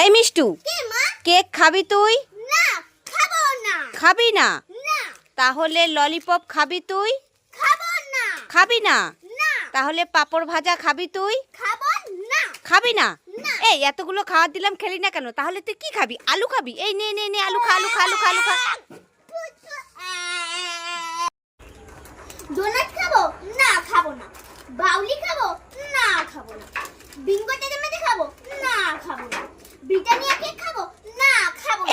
এই মিষ্টু কেক খাবি তুই? না খাব না। তাহলে ললিপপ খাবি তুই? খাবি না। তাহলে পাপড় ভাজা খাবি তুই? খাবি না। এই এতগুলো খাওয়ার দিলাম খেলি না কেন? তাহলে তুই কি খাবি? আলু খাবি? এই নে নে নে আলু খা আলু খা আলু খা আলু খা। ডোনাট খাব? না খাব না। বাউলি খাব? না খাব না। বিঙ্গো টেনে মেটে খাব? না খাব না।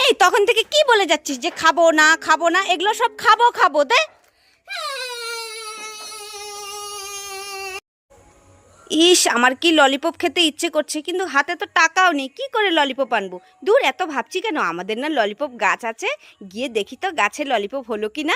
এই, তখন থেকে কি বলে যাচ্ছিস যে খাব না খাব না? এগুলো সব খাব খাব, দে। ইস, আমার কি ললিপপ খেতে ইচ্ছে করছে, কিন্তু হাতে তো টাকাও নেই। কি করে ললিপপ আনব? দূর, এত ভাবছি কেন? আমাদের না ললিপপ গাছ আছে। গিয়ে দেখি তো গাছে ললিপপ হলো কি না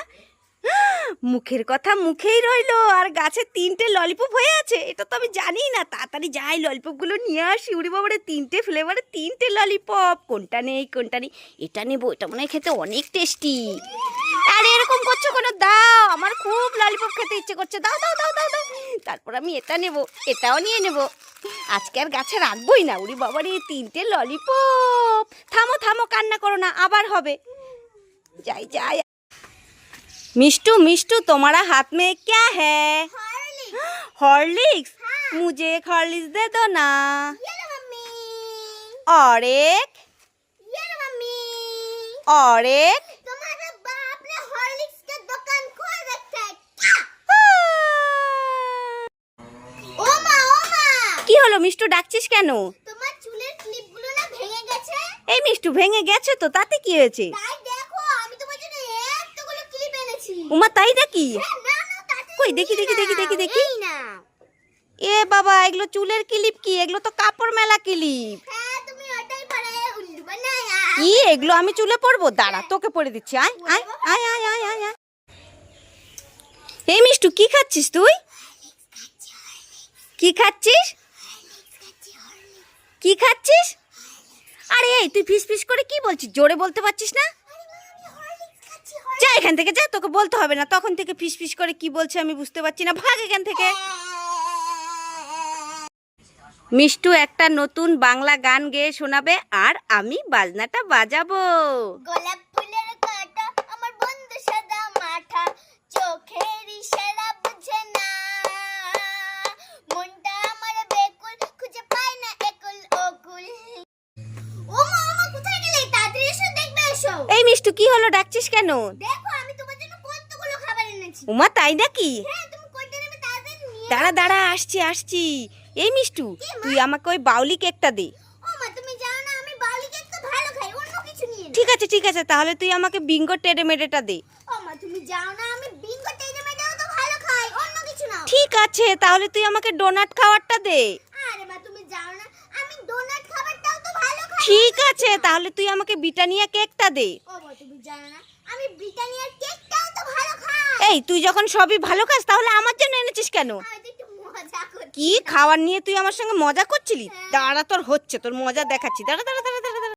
মুখের কথা মুখেই রইল, আর গাছে তিনটে ললিপপ হয়ে আছে। এটা তো আমি জানি না। তাড়াতাড়ি যাই ললিপপগুলো নিয়ে আসি। উড়ি বাবারে, তিনটে ফ্লেভারে তিনটে ললিপপ কোনটা নেই কোনটা নেই? এটা নেব, এটা মনে হয় খেতে অনেক টেস্টি আর, এরকম করছ কোনো? দাও, আমার খুব ললিপপ খেতে ইচ্ছে করছে। দাও দাও দাও দাও দাও। তারপর আমি এটা নেব, এটাও নিয়ে নেব। আজকে আর গাছে রাখবোই না। উড়ি বাবারে, তিনটে ললিপপ থামো থামো, কান্না করো না, আবার হবে। যাই যাই मिष्टू मिष्टू तुम्हारा हाथ में क्या है हॉर्लिक्स हॉर्लिक्स मुझे एक हॉर्लिक्स दे दो ना ये लो मम्मी और एक ये लो मम्मी और एक तुम्हारा बाप ने हॉर्लिक्स का दुकान खोल रखा है क्या ও মা ও মা কি হলো মিষ্টু ডাকছিস কেন তোমার চুলের ক্লিপগুলো না ভেঙে গেছে এই মিষ্টু ভেঙে গেছে তো তাতে কি হয়েছে তাই উমা তাই নাকি? হ্যাঁ, তাড়াতাড়ি কই, দেখি, দেখি, দেখি, দেখি, দেখি। এ বাবা এগুলো চুলের ক্লিপ কি? এগুলো তো কাপড় মেলা ক্লিপ। হ্যাঁ কি এগুলো আমি চুলে পরবো? দাঁড়া তোকে পরে দিচ্ছি আয় আয় আয় আয় আয় আয় আয়। এই মিষ্টু কি খাচ্ছিস তুই? কি খাচ্ছিস? কি খাচ্ছিস? আরে এই তুই ফিস ফিস করে কি বলছিস? জোরে বলতে পারছিস না? যা এখান থেকে যা তোকে বলতে হবে না। তখন থেকে ফিস ফিস করে কি বলছে আমি বুঝতে পারছি না। ভাগ এখান থেকে। মিষ্টু একটা নতুন বাংলা গান গেয়ে শোনাবে আর আমি বাজনাটা বাজাবো। গোলাপ এসো। এই মিষ্টু কি হলো? ডাকছিস কেন? দেখো আমি তোমার জন্য কতগুলো খাবার এনেছি। উমা তাই নাকি? হ্যাঁ তুমি কোনটা নেবে তাড়াতাড়ি নিয়ে দাঁড়া দাঁড়া আসছি আসছি। এই মিষ্টু তুই আমাকে ওই বাউলি কেকটা দে। ও তুমি জানো না আমি বাউলি কেক তো ভালো খাই অন্য কিছু নিয়ে ঠিক আছে ঠিক আছে তাহলে তুই আমাকে বিঙ্গো টেডে মেডেটা দে। ও তুমি জানো না আমি বিঙ্গো টেনে তো ভালো খাই অন্য কিছু নাও। ঠিক আছে তাহলে তুই আমাকে ডোনাট খাওয়ারটা দে। আরে মা তুমি জানো না আমি ডোনাট খাবারটাও তো ভালো খাই ঠিক আছে তাহলে তুই আমাকে বিটানিয়া কেকটা দে। এই তুই যখন সবই ভালো খাস তাহলে আমার জন্য এনেছিস কেন? কি খাওয়ার নিয়ে তুই আমার সঙ্গে মজা করছিলি? দাঁড়া তোর হচ্ছে তোর মজা দেখাচ্ছি। দাঁড়া দাঁড়া দাঁড়া